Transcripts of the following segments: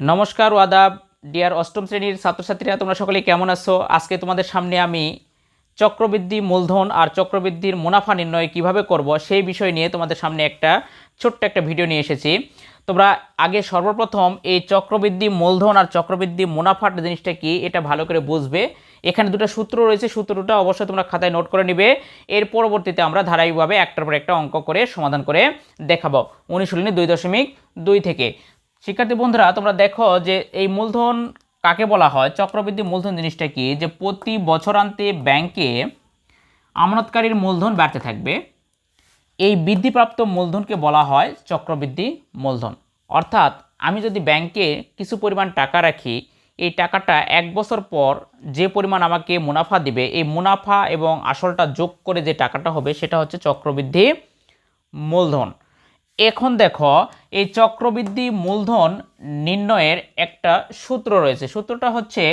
নমস্কার ওয়াদাব ডিয়ার অষ্টম শ্রেণির ছাত্রছাত্রীরা, তোমরা সকলে কেমন আছো? আজকে তোমাদের সামনে আমি চক্রবৃদ্ধি মূলধন আর চক্রবৃদ্ধির মুনাফা নির্ণয় কীভাবে করব সেই বিষয় নিয়ে তোমাদের সামনে একটা ছোট্ট একটা ভিডিও নিয়ে এসেছি। তোমরা আগে সর্বপ্রথম এই চক্রবৃদ্ধি মূলধন আর চক্রবৃদ্ধি মুনাফার জিনিসটা কি, এটা ভালো করে বুঝবে। এখানে দুটো সূত্র রয়েছে, সূত্রটা অবশ্যই তোমরা খাতায় নোট করে নিবে। এর পরবর্তীতে আমরা ধারাবাহিকভাবে একটার পর একটা অঙ্ক করে সমাধান করে দেখাবো। অনুশীলনী দুই দশমিক দুই থেকে। শিক্ষার্থী বন্ধুরা, তোমরা দেখো যে এই মূলধন কাকে বলা হয়? চক্রবৃদ্ধি মূলধন জিনিসটা কি? যে প্রতি বছরান্তে ব্যাংকে আমানতকারীর মূলধন বাড়তে থাকবে। এই বৃদ্ধিপ্রাপ্ত মূলধনকে বলা হয় চক্রবৃদ্ধি মূলধন। অর্থাৎ আমি যদি ব্যাংকে কিছু পরিমাণ টাকা রাখি, এই টাকাটা এক বছর পর যে পরিমাণ আমাকে মুনাফা দিবে, এই মুনাফা এবং আসলটা যোগ করে যে টাকাটা হবে, সেটা হচ্ছে চক্রবৃদ্ধি মূলধন। এখন দেখো এই চক্রবৃদ্ধি মূলধন নির্ণয়ের একটা সূত্র রয়েছে। সূত্রটা হচ্ছে,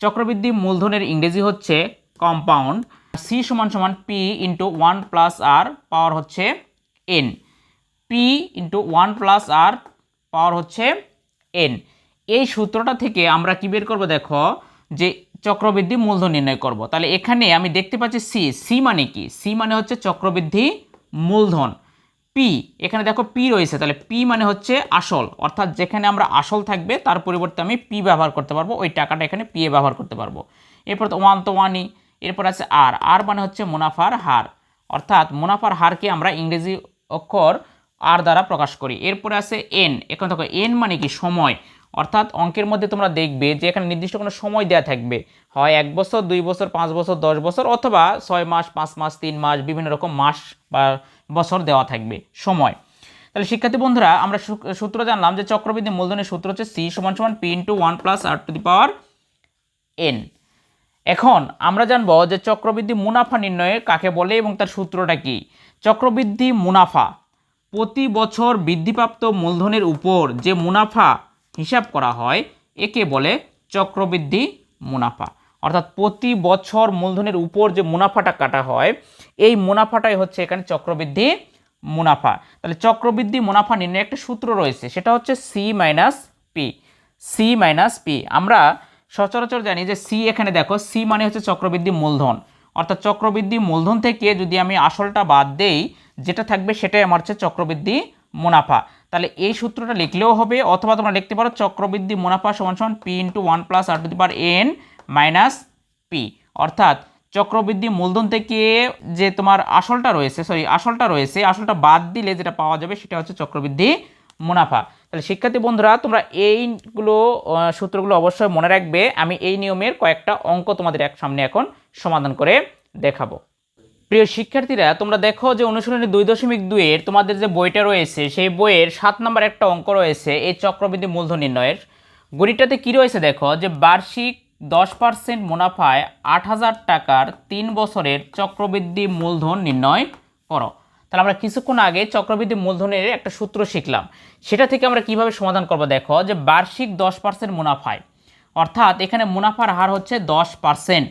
চক্রবৃদ্ধি মূলধনের ইংরেজি হচ্ছে কম্পাউন্ড সি সমান সমান P into one plus R power হচ্ছে N P into one plus R power হচ্ছে এন এই সূত্রটা থেকে আমরা কী বের করব দেখো, যে চক্রবৃদ্ধি মূলধন নির্ণয় করব। তাহলে এখানে আমি দেখতে পাচ্ছি সি সি মানে কি? সি মানে হচ্ছে চক্রবৃদ্ধি মূলধন। পি এখানে দেখো পি রয়েছে, তাহলে পি মানে হচ্ছে আসল, অর্থাৎ যেখানে আমরা আসল থাকবে, তার পরিবর্তে আমি পি ব্যবহার করতে পারব, ওই টাকাটা এখানে পি এ ব্যবহার করতে পারব। এরপর তো ওয়ান তো ওয়ানই এরপর আছে আর আর মানে হচ্ছে মুনাফার হার, অর্থাৎ মুনাফার হারকে আমরা ইংরেজি অক্ষর আর দ্বারা প্রকাশ করি। এরপরে আছে এন এখন দেখো এন মানে কি? সময়। অর্থাৎ অঙ্কের মধ্যে তোমরা দেখবে যে এখানে নির্দিষ্ট কোনো সময় দেওয়া থাকবে। হয় এক বছর, দুই বছর, পাঁচ বছর, দশ বছর অথবা ছয় মাস, পাঁচ মাস, তিন মাস, বিভিন্ন রকম মাস বা বছর দেওয়া থাকবে সময়। তাহলে শিক্ষার্থী বন্ধুরা, আমরা সূত্র জানলাম যে চক্রবৃদ্ধি মূলধনের সূত্র হচ্ছে সি সমান সমান P into one plus R to the power N. এখন আমরা জানব যে চক্রবৃদ্ধি মুনাফা নির্ণয়ে কাকে বলে এবং তার সূত্রটা কি? চক্রবৃদ্ধি মুনাফা। প্রতি বছর বৃদ্ধিপ্রাপ্ত মূলধনের উপর যে মুনাফা হিসাব করা হয়, একে বলে চক্রবৃদ্ধি মুনাফা। অর্থাৎ প্রতি বছর মূলধনের উপর যে মুনাফাটা কাটা হয়, এই মুনাফাটাই হচ্ছে এখানে চক্রবৃদ্ধি মুনাফা। তাহলে চক্রবৃদ্ধি মুনাফা নির্ণয়ে একটা সূত্র রয়েছে, সেটা হচ্ছে C minus P C minus P আমরা সচরাচর জানি যে সি এখানে দেখো সি মানে হচ্ছে চক্রবৃদ্ধি মূলধন। অর্থাৎ চক্রবৃদ্ধি মূলধন থেকে যদি আমি আসলটা বাদ দেই, যেটা থাকবে সেটাই আমার হচ্ছে চক্রবৃদ্ধি মুনাফা। তাহলে এই সূত্রটা লিখলেও হবে, অথবা তোমরা লিখতে পারো চক্রবৃদ্ধি মুনাফা সমান সমান P into one plus R to power N minus P অর্থাৎ চক্রবৃদ্ধি মূলধন থেকে যে তোমার আসলটা রয়েছে সরি আসলটা রয়েছে, আসলটা বাদ দিলে যেটা পাওয়া যাবে সেটা হচ্ছে চক্রবৃদ্ধি মুনাফা। তাহলে শিক্ষার্থী বন্ধুরা, তোমরা এইগুলো সূত্রগুলো অবশ্যই মনে রাখবে। আমি এই নিয়মের কয়েকটা অঙ্ক তোমাদের এক সামনে এখন সমাধান করে দেখাবো। প্রিয় শিক্ষার্থীরা, তোমরা দেখো যে অনুশীলনী দুই দশমিক দুইয়ের তোমাদের যে বইটা রয়েছে, সেই বইয়ের সাত নম্বর একটা অঙ্ক রয়েছে, এই চক্রবৃদ্ধি মূলধন নির্ণয়ের। গণিতটাতে কী রয়েছে দেখো, যে বার্ষিক দশ পার্সেন্ট মুনাফায় আট হাজার টাকার তিন বছরের চক্রবৃদ্ধি মূলধন নির্ণয় করো। তাহলে আমরা কিছুক্ষণ আগে চক্রবৃদ্ধি মূলধনের একটা সূত্র শিখলাম। সেটা থেকে আমরা কীভাবে সমাধান করব দেখো, যে বার্ষিক দশ পার্সেন্ট মুনাফায়, অর্থাৎ এখানে মুনাফার হার হচ্ছে দশ পার্সেন্ট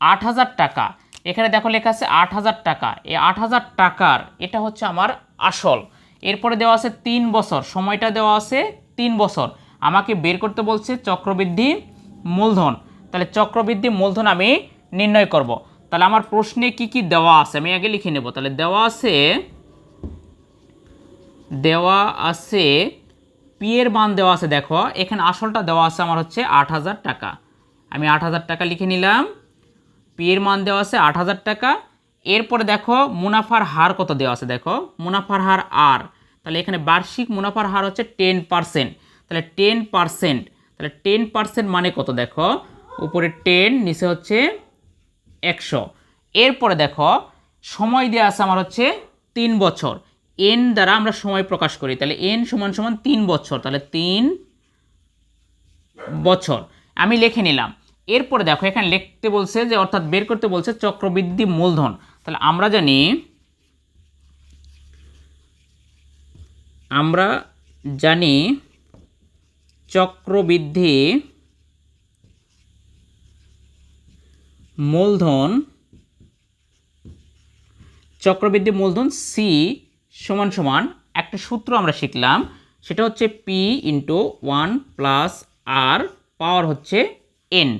আট হাজার টাকা। এখানে দেখো লেখা আছে আট হাজার টাকা। এই আট হাজার টাকার এটা হচ্ছে আমার আসল। এরপরে দেওয়া আছে তিন বছর। সময়টা দেওয়া আছে তিন বছর। আমাকে বের করতে বলছে চক্রবৃদ্ধি মূলধন। তাহলে চক্রবৃদ্ধি মূলধন আমি নির্ণয় করব। তাহলে আমার প্রশ্নে কি কি দেওয়া আছে? আমি আগে লিখে নেব। তাহলে দেওয়া আছে দেওয়া আছে পি এর মান দেওয়া আছে, দেখো। এখানে আসলটা দেওয়া আছে আমার হচ্ছে আট হাজার টাকা। আমি আট হাজার টাকা লিখে নিলাম। পি এর মান দেওয়া আছে আট হাজার টাকা। এরপরে দেখো মুনাফার হার কত দেওয়া আছে দেখো। মুনাফার হার আর, তাহলে এখানে বার্ষিক মুনাফার হার হচ্ছে টেন পার্সেন্ট। তাহলে টেন পার্সেন্ট, তাহলে টেন পার্সেন্ট মানে কত দেখো? উপরে টেন, নিচে হচ্ছে একশো। এরপরে দেখো সময় দেওয়া আছে আমার হচ্ছে তিন বছর। এন দ্বারা আমরা সময় প্রকাশ করি, তাহলে এন সমান সমান তিন বছর, তাহলে তিন বছর। আমি লিখে নিলাম। এরপরে দেখো, এখানে লিখতে বলছে যে, অর্থাৎ বের করতে বলছে চক্রবৃদ্ধি মূলধন। তাহলে আমরা জানি আমরা জানি চক্রবৃদ্ধি মূলধন চক্রবৃদ্ধি মূলধন সি সমান সমান, একটা সূত্র আমরা শিখলাম, সেটা হচ্ছে P into one plus R power হচ্ছে এন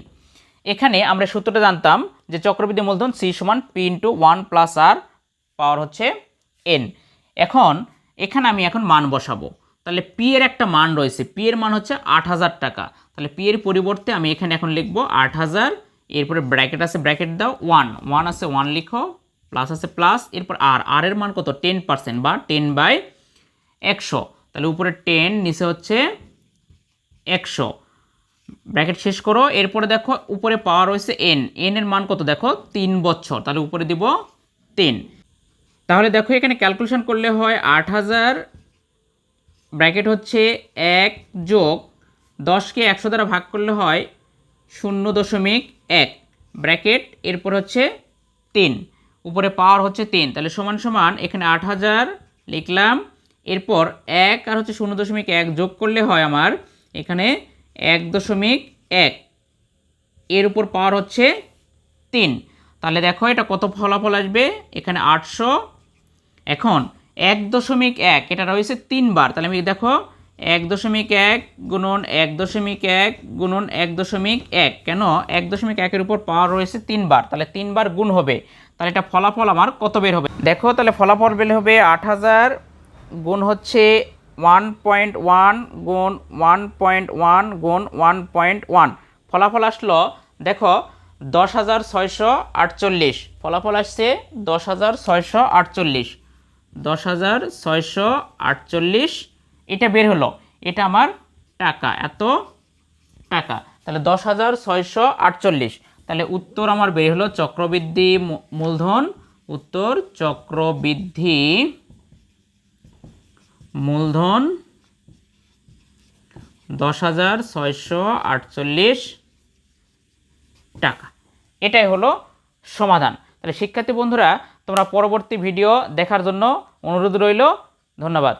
এখানে আমরা সূত্রটা জানতাম যে চক্রবৃদ্ধি মূলধন সি সমান P into one plus R power হচ্ছে এন। এখন এখানে আমি এখন মান বসাবো। তাহলে পি এর একটা মান রয়েছে। পি এর মান হচ্ছে আট হাজার টাকা। তাহলে পি এর পরিবর্তে আমি এখানে এখন লিখব আট হাজার, এরপরে ব্র্যাকেট আছে, ব্র্যাকেট দাও, ওয়ান। ওয়ান আছে, ওয়ান লিখো, প্লাস আছে, প্লাস, এরপর আর। আর এর মান কত? টেন পার্সেন্ট বা টেন বাই একশো। তাহলে উপরে টেন, নিচে হচ্ছে একশো। ব্র্যাকেট শেষ করো। এরপরে দেখো, উপরে পাওয়ার রয়েছে এন এন এর মান কত? দেখো, তিন বছর। তাহলে উপরে দিব তিন। তাহলে দেখো, এখানে ক্যালকুলেশন করলে হয় আট হাজার, ব্র্যাকেট হচ্ছে এক যোগ দশকে একশো দ্বারা ভাগ করলে হয় শূন্য দশমিক এক। ব্র্যাকেট, এরপর হচ্ছে তিন। উপরে পাওয়ার হচ্ছে তিন। তাহলে সমান সমান এখানে আট হাজার লিখলাম। এরপর এক আর হচ্ছে শূন্য দশমিক এক যোগ করলে হয় আমার এখানে এক দশমিক এক। এর উপর পাওয়ার হচ্ছে তিন। তাহলে দেখো এটা কত ফলাফল আসবে? এখানে আটশো। এখন এক দশমিক এক, এটা রয়েছে তিনবার। তাহলে আমি দেখো, এক দশমিক এক গুণন এক দশমিক এক গুণন এক দশমিক এক। কেন? এক দশমিক একের উপর পাওয়ার রয়েছে তিনবার। তাহলে তিনবার গুণ হবে। তাহলে এটা ফলাফল আমার কত বের হবে? দেখো, তাহলে ফলাফল বের হবে আট হাজার গুণ হচ্ছে ওয়ান পয়েন্ট ওয়ান গুণ ওয়ান পয়েন্ট ওয়ান গুণ ওয়ান পয়েন্ট ওয়ান ফলাফল আসলো, দেখো, দশ হাজার ছয়শো আটচল্লিশ। ফলাফল আসছে দশ হাজার ছয়শো আটচল্লিশ। দশ হাজার ছয়শো আটচল্লিশ, এটা বের হলো। এটা আমার টাকা, এত টাকা। তাহলে দশ হাজার ছয়শো আটচল্লিশ। তাহলে উত্তর আমার বের হলো চক্রবৃদ্ধি মূলধন, উত্তর চক্রবৃদ্ধি মূলধন দশ হাজার ছয়শো আটচল্লিশ টাকা। এটাই হলো সমাধান। তাহলে শিক্ষার্থী বন্ধুরা, তোমরা পরবর্তী ভিডিও দেখার জন্য অনুরোধ রইল। ধন্যবাদ।